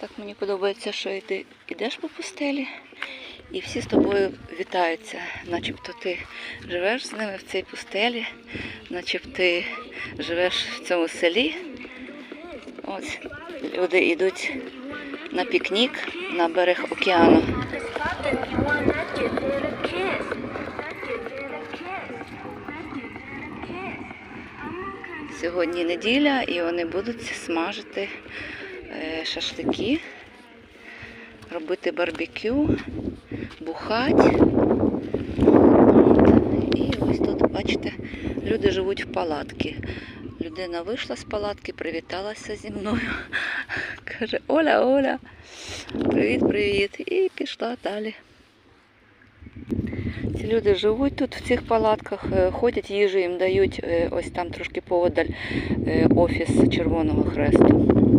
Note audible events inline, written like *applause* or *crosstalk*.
Так мені подобається, що ти йдеш по пустелі, і всі з тобою вітаються, начебто ти живеш з ними в цій пустелі, начебто ти живеш в цьому селі. Ось люди йдуть на пікнік на берег океану. Сьогодні неділя і вони будуть смажити шашлики, робити барбекю, бухати. І ось тут, бачите, люди живуть в палатці. Людина вийшла з палатки, привіталася зі мною. *laughs* Каже, Оля, Оля, привіт, привіт. І пішла далі. Ці люди живуть тут в цих палатках, е, ходять, їжу їм дають, е, ось там трошки поводаль е, офіс Червоного Хресту.